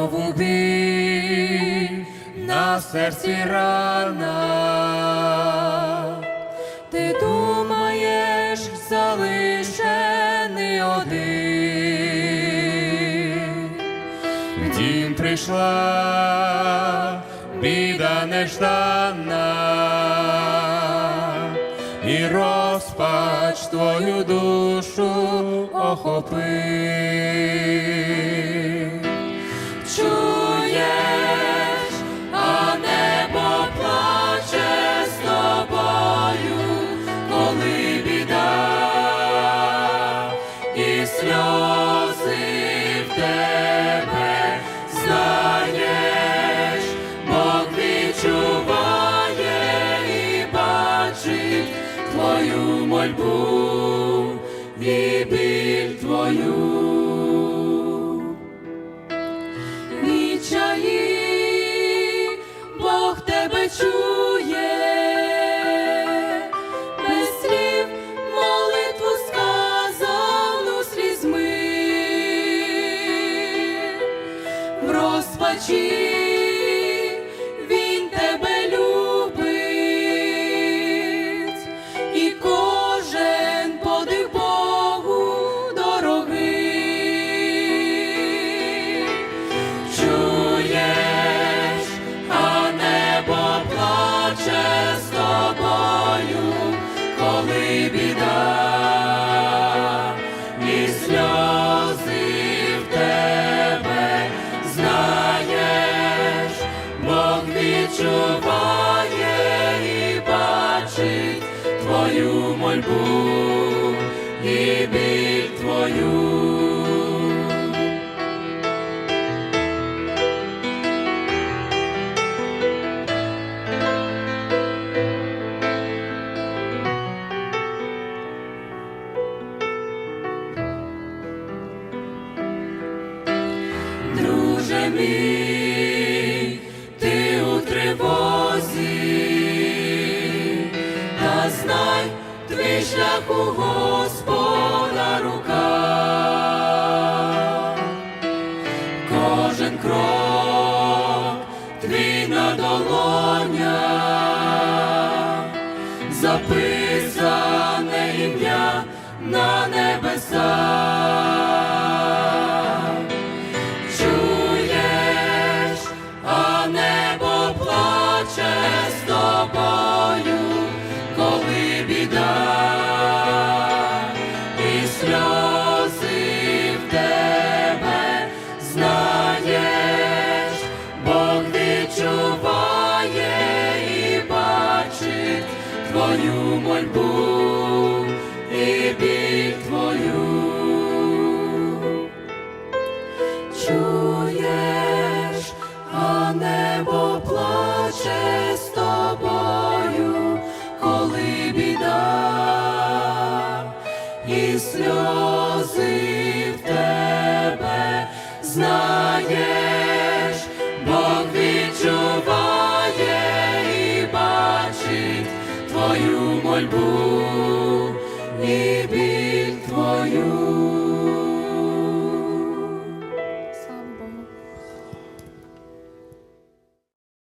знову біль на серці рана. Ти думаєш, залишений один. Дім прийшла біда неждана, і розпач твою душу охопив. Чуєш, а небо плаче з тобою, коли біда і сльози в тебе знаєш, Бог відчуває і бачить твою мольбу і біль твою. Чує, без слів молитву сказану слізьми, в розпачі мольбу і біль твою. Друже мій, твій шлях у Господа рука. Кожен крок твій на долонях, записане ім'я на небесах. Твою мольбу і біль твою. Чуєш, а небо плаче з тобою, коли біда і сльози в тебе знаєш, відчуває і бачить твою мольбу